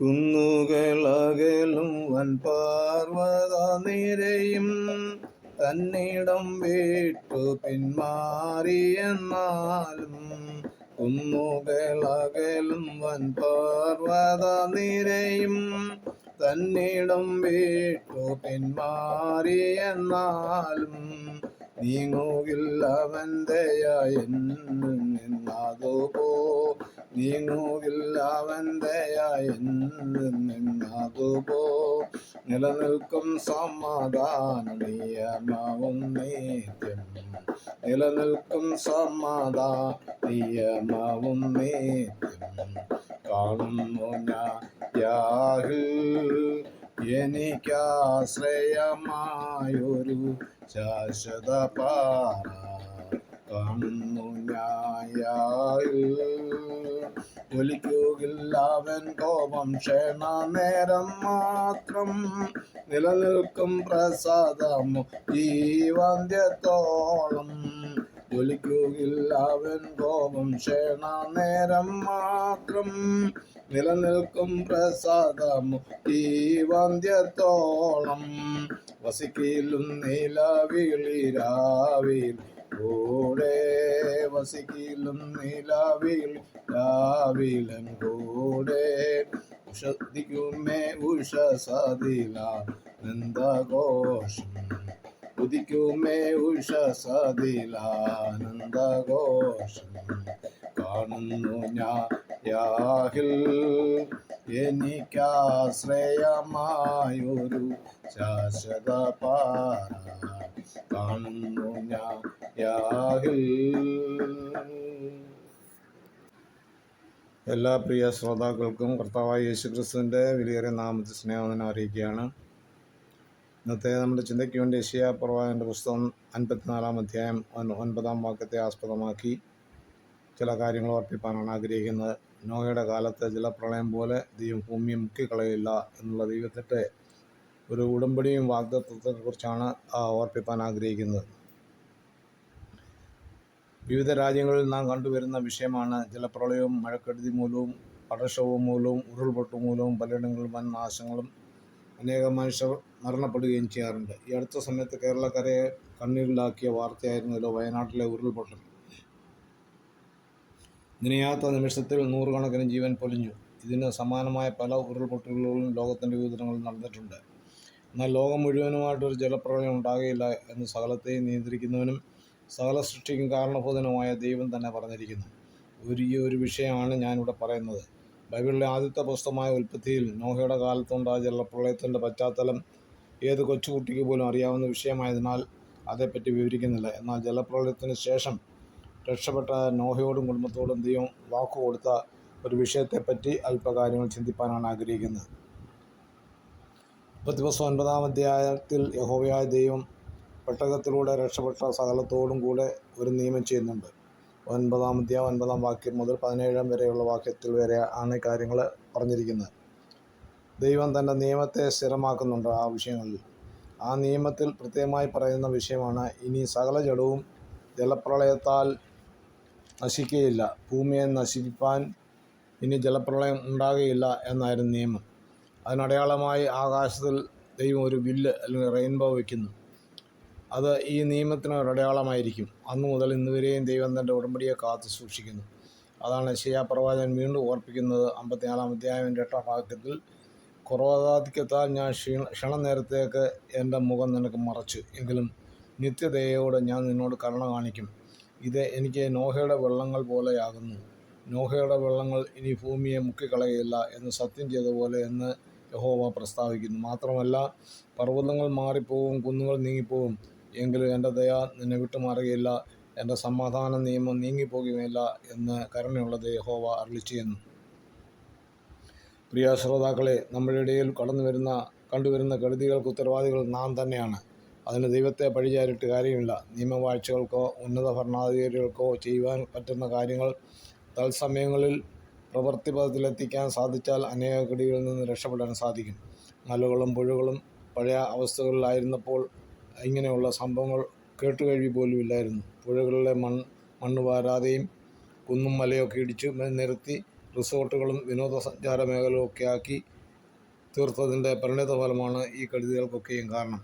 കുന്നുകളകലും വൻ പാർവത നിരയും തന്നിടം വിട്ടു പിന്മാറിയെന്നാലും കുന്നുകളകലും വൻ പാർവത നിരയും തന്നിടം വിട്ടു പിന്മാറിയെന്നാലും നീങ്ങുകില്ല അവന്റെയായെന്നും നിന്നതുപോ നീങ്ങുകില്ല അവന്റെയായെന്നും നിന്നതുപോ നിലനിൽക്കും സമാധാന നിയമവും നിലനിൽക്കും സമാധാന നിയമവും നീത്യം. കാണുന്നു ഞാൻ യാഹിൽ. എനിക്കാശ്രയമായൊരു ശാശ്വത പാറ കാണുന്നു ഞായായിൽ ജ്വലിക്കുകില്ല അവൻ കോപം ക്ഷണ നേരം മാത്രം നിലനിൽക്കും പ്രസാദമോ ജീവാന്ത്യത്തോളം. ജ്വലിക്കുകില്ല അവൻ കോപം ക്ഷണ നേരം മാത്രം നിലനിൽക്കും പ്രസാദമോ ജീവാന്ത്യത്തോളം. വസിക്കിലും നിലവിളിരാവിൽ കൂടെ വസിക്കിലും നിലാവിൽ രാവിലൻ കൂടെ. ഉഷദിക്കുമേ ഉഷ ഉഷസതില നന്ദഘോഷം. ഉദിക്കുമേ ഉഷ സതില നന്ദഘോഷം. കാണുന്നു ഞാൻ യാഹിൽ എനിക്കാശ്രയമായൊരു ശാശ്വത പാറ യാഹിൽ എല്ലാ പ്രിയ ശ്രോതാക്കൾക്കും കർത്താവായ യേശുക്രിസ്തുവിന്റെ വിലയേറിയ നാമത്തിൽ സ്നേഹം അറിയിക്കുകയാണ്. ഇന്നത്തെ നമ്മുടെ ചിന്തയ്ക്ക് വേണ്ടി യശയ പ്രവാഹന്റെ പുസ്തകം അൻപത്തിനാലാം അധ്യായം ഒൻ- ഒൻപതാം വാക്യത്തെ ആസ്പദമാക്കി ചില കാര്യങ്ങൾ വർദ്ധിപ്പാനാണ് ആഗ്രഹിക്കുന്നത്. നോഹയുടെ കാലത്ത് ജലപ്രളയം പോലെ ദൈവം ഭൂമിയെ മുക്കിക്കളയില്ല എന്നുള്ള ദൈവത്തിന്റെ ഒരു ഉടമ്പടിയും വാഗ്ദത്വത്തെക്കുറിച്ചാണ് കുറിച്ചാണ് ഓർപ്പിക്കാൻ ആഗ്രഹിക്കുന്നത്. വിവിധ രാജ്യങ്ങളിൽ നാം കണ്ടുവരുന്ന വിഷയമാണ് ജലപ്രളയവും മഴക്കെടുതി മൂലവും കടക്ഷവും മൂലവും ഉരുൾപൊട്ടു മൂലവും പലയിടങ്ങളിലും വൻ നാശങ്ങളും അനേകം മനുഷ്യർ മരണപ്പെടുകയും ചെയ്യാറുണ്ട്. ഈ അടുത്ത സമയത്ത് കേരളക്കരയെ കണ്ണീരിലാക്കിയ വാർത്തയായിരുന്നല്ലോ വയനാട്ടിലെ ഉരുൾപൊട്ടൽ. നിനയാത്ത നിമിഷത്തിൽ നൂറുകണക്കിന് ജീവൻ പൊലിഞ്ഞു. ഇതിന് സമാനമായ പല ഉരുൾപൊട്ടലുകളും ലോകത്തിന്റെ വിവിധങ്ങളിൽ നടന്നിട്ടുണ്ട്. എന്നാൽ ലോകം മുഴുവനുമായിട്ടൊരു ജലപ്രളയം ഉണ്ടാകുകയില്ല എന്ന് സകലത്തെയും നിയന്ത്രിക്കുന്നവനും സകല സൃഷ്ടിക്കും കാരണഭൂതനുമായ ദൈവം തന്നെ പറഞ്ഞിരിക്കുന്നു. ഒരു ഈ ഒരു വിഷയമാണ് ഞാനിവിടെ പറയുന്നത്. ബൈബിളിലെ ആദ്യത്തെ പുസ്തകമായ ഉൽപ്പത്തിയിൽ നോഹയുടെ കാലത്തുണ്ടായ ജലപ്രളയത്തിന്റെ പശ്ചാത്തലം ഏത് കൊച്ചുകുട്ടിക്ക് പോലും അറിയാവുന്ന വിഷയമായതിനാൽ അതേപ്പറ്റി വിവരിക്കുന്നില്ല. എന്നാൽ ജലപ്രളയത്തിന് ശേഷം രക്ഷപ്പെട്ട നോഹയോടും കുടുംബത്തോടും ദൈവം വാക്കു കൊടുത്ത ഒരു വിഷയത്തെപ്പറ്റി അല്പകാര്യങ്ങൾ ചിന്തിപ്പാനാണ് ആഗ്രഹിക്കുന്നത്. മുപ്പത്തി ദിവസം ഒൻപതാം അധ്യായത്തിൽ യഹോവയായ ദൈവം പെട്ടകത്തിലൂടെ രക്ഷപ്പെട്ട സകലത്തോടും കൂടെ ഒരു നിയമം ചെയ്യുന്നുണ്ട്. ഒൻപതാം അധ്യായം ഒൻപതാം വാക്യം മുതൽ പതിനേഴാം വരെയുള്ള വാക്യത്തിൽ വരെ ആണ് കാര്യങ്ങൾ പറഞ്ഞിരിക്കുന്നത്. ദൈവം തന്റെ നിയമത്തെ സ്ഥിരമാക്കുന്നുണ്ട് ആ വിഷയങ്ങളിൽ. ആ നിയമത്തിൽ പ്രത്യേകമായി പറയുന്ന വിഷയമാണ് ഇനി സകല ജഡവും ജലപ്രളയത്താൽ നശിക്കുകയില്ല. ഭൂമിയെ നശിപ്പാൻ ഇനി ജലപ്രളയം ഉണ്ടാകുകയില്ല എന്നായിരുന്നു നിയമം. അതിനടയാളമായി ആകാശത്തിൽ ദൈവം ഒരു വില്ല് അല്ലെങ്കിൽ റെയിൻബോ വയ്ക്കുന്നു അത് ഈ നിയമത്തിന് ഒരു അടയാളമായിരിക്കും അന്നു മുതൽ ഇന്ന് വരെയും ദൈവം തന്റെ ഉടമ്പടിയെ കാത്തു സൂക്ഷിക്കുന്നു. അതാണ് ശയാപ്രവാചകൻ വീണ്ടും ഓർപ്പിക്കുന്നത് അമ്പത്തിനാലാം അധ്യായം എട്ടാം വാക്യത്തിൽ കുറവാധിക്യത്താൽ ഞാൻ ക്ഷീണ ക്ഷണ നേരത്തേക്ക് എന്റെ മുഖം നിനക്ക് മറച്ചു. എങ്കിലും നിത്യതയോട് ഞാൻ നിന്നോട് കരുണ കാണിക്കും. ഇത് എനിക്ക് നോഹയുടെ വെള്ളങ്ങൾ പോലെയാകുന്നു. നോഹയുടെ വെള്ളങ്ങൾ ഇനി ഭൂമിയെ മുക്കിക്കളയില്ല എന്ന് സത്യം ചെയ്ത പോലെ എന്ന് യഹോവ പ്രസ്താവിക്കുന്നു. മാത്രമല്ല പർവതങ്ങൾ മാറിപ്പോവും കുന്നുകൾ നീങ്ങിപ്പോവും. എങ്കിലും എന്റെ ദയ നിന്നെ വിട്ടു മാറുകയില്ല എന്റെ സമാധാന നിയമം നീങ്ങിപ്പോകുകയില്ല എന്ന് കരുണയുള്ളത് യഹോവ അരുളി പ്രിയ ശ്രോതാക്കളെ നമ്മുടെ ഇടയിൽ കടന്നു വരുന്ന കണ്ടുവരുന്ന കെടുതികൾക്ക് ഉത്തരവാദികൾ നാം തന്നെയാണ്. അതിന് ദൈവത്തെ പഴിചാരിട്ട് കാര്യമില്ല. നിയമവാഴ്ചകൾക്കോ ഉന്നത ഭരണാധികാരികൾക്കോ ചെയ്യുവാൻ പറ്റുന്ന കാര്യങ്ങൾ തത്സമയങ്ങളിൽ പ്രവൃത്തിപഥത്തിലെത്തിക്കാൻ സാധിച്ചാൽ അനേക കെടുതികളിൽ നിന്ന് രക്ഷപ്പെടാൻ സാധിക്കും. മലകളും പുഴകളും പഴയ അവസ്ഥകളിലായിരുന്നപ്പോൾ ഇങ്ങനെയുള്ള സംഭവങ്ങൾ കേട്ടുകഴിവ് പോലും ഇല്ലായിരുന്നു പുഴകളിലെ മൺ മണ്ണ് വാരാതെയും കുന്നും മലയൊക്കെ ഇടിച്ച് നിരത്തി റിസോർട്ടുകളും വിനോദസഞ്ചാര മേഖലയും ഒക്കെ ആക്കി തീർത്തതിന്റെ പരിണിത ഫലമാണ് ഈ കെടുതികൾക്കൊക്കെയും കാരണം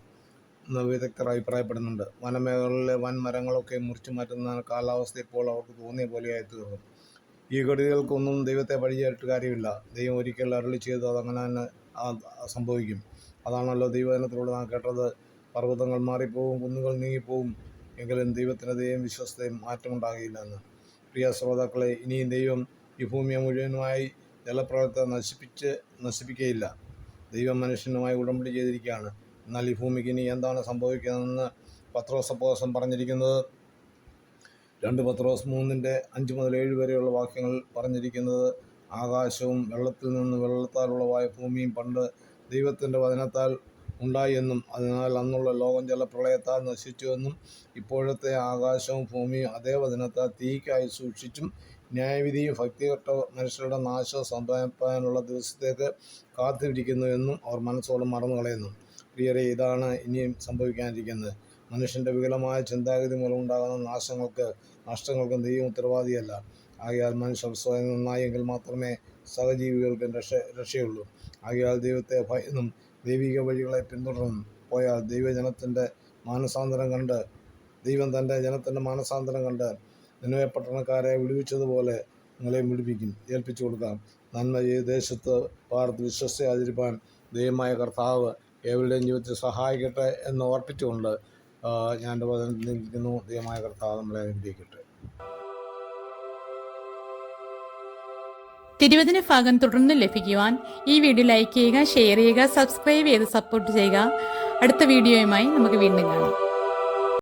എന്ന് വിദഗ്ധർ അഭിപ്രായപ്പെടുന്നുണ്ട്. വനമേഖലകളിലെ വൻ മരങ്ങളൊക്കെ മുറിച്ചു മാറ്റുന്ന കാലാവസ്ഥ ഇപ്പോൾ അവർക്ക് തോന്നിയ പോലെയായി തീർന്നു ഈ ഗതികൾക്കൊന്നും ദൈവത്തെ പഴിചാരിട്ട് കാര്യമില്ല. ദൈവം ഒരിക്കൽ അരളി ചെയ്ത് അതങ്ങനെ തന്നെ സംഭവിക്കും. അതാണല്ലോ ദൈവജനത്തിലൂടെ നാം കേട്ടത്. പർവതങ്ങൾ മാറിപ്പോവും കുന്നുകൾ നീങ്ങിപ്പോവും. എങ്കിലും ദൈവത്തിന്റെ ദൈവം വിശ്വസ്തയും മാറ്റമുണ്ടാകില്ല എന്ന്. പ്രിയ ശ്രോതാക്കളെ ഇനിയും ദൈവം ഈ ഭൂമിയെ മുഴുവനുമായി ജലപ്രളയത്തെ നശിപ്പിച്ച് നശിപ്പിക്കുകയില്ല. ദൈവം മനുഷ്യനുമായി ഉടമ്പടി ചെയ്തിരിക്കുകയാണ്. എന്നാൽ ഈ ഭൂമിക്ക് ഇനി എന്താണ് സംഭവിക്കുന്നതെന്ന് പത്രോസപ്പോസം പറഞ്ഞിരിക്കുന്നത്? രണ്ട് പത്രോസ് മൂന്നിന്റെ അഞ്ച് മുതൽ ഏഴ് വരെയുള്ള വാക്യങ്ങൾ പറഞ്ഞിരിക്കുന്നത് ആകാശവും വെള്ളത്തിൽ നിന്ന് വെള്ളത്താലുള്ളവായ ഭൂമിയും പണ്ട് ദൈവത്തിന്റെ വചനത്താൽ ഉണ്ടായി എന്നും അതിനാൽ അന്നുള്ള ലോകം ജലപ്രളയത്താൽ നശിച്ചു എന്നും ഇപ്പോഴത്തെ ആകാശവും ഭൂമിയും അതേ വചനത്താൽ തീക്കായി സൂക്ഷിച്ചും ന്യായവിധിയും ഭക്തികെട്ട മനുഷ്യരുടെ നാശം സംഭവിക്കാനുള്ള ദിവസത്തേക്ക് കാത്തിരിക്കുന്നു എന്നും അവർ മനസ്സോളം മറന്നു കളയുന്നു പ്രിയരെ ഇതാണ് ഇനിയും സംഭവിക്കാനിരിക്കുന്നത്. മനുഷ്യന്റെ വികലമായ ചിന്താഗതി മൂലമുണ്ടാകുന്ന നാശങ്ങൾക്ക് നഷ്ടങ്ങൾക്കും ദൈവം ഉത്തരവാദിയല്ല. ആകയാൽ മനുഷ്യർ സ്വയം നന്നായെങ്കിൽ മാത്രമേ സഹജീവികൾക്ക് രക്ഷ രക്ഷയുള്ളൂ. ആകയാൽ ദൈവത്തെ ഭയന്നും ദൈവിക വഴികളെ പിന്തുടർന്നും പോയാൽ ദൈവജനത്തിന്റെ മാനസാന്തരം കണ്ട് ദൈവം തന്റെ ജനത്തിന്റെ മാനസാന്തരം കണ്ട് നിലവെ പട്ടണക്കാരെ വിടുവിച്ചതുപോലെ നിങ്ങളെ വിടുവിക്കും ഏൽപ്പിച്ചു കൊടുക്കാം. നന്മ ഈ ദേശത്ത് പാർത്ത് വിശ്വസ്തയാചരിപ്പാൻ ദൈവമായ കർത്താവ് ഏവരുടെയും ജീവിതത്തിൽ സഹായിക്കട്ടെ എന്ന് ഓർപ്പിച്ചുകൊണ്ട് ഞാൻ വചനത്തിൽ നിൽക്കുന്നു ദൈവമായ കർത്താവ് നമ്മളെ അനുഗ്രഹിക്കട്ടെ. തിരുവചന ഭാഗം തുടർന്ന് ലഭിക്കുവാൻ ഈ വീഡിയോ ലൈക്ക് ചെയ്യുക ഷെയർ ചെയ്യുക സബ്സ്ക്രൈബ് ചെയ്ത് സപ്പോർട്ട് ചെയ്യുക. അടുത്ത വീഡിയോയുമായി നമുക്ക് വീണ്ടും കാണാം.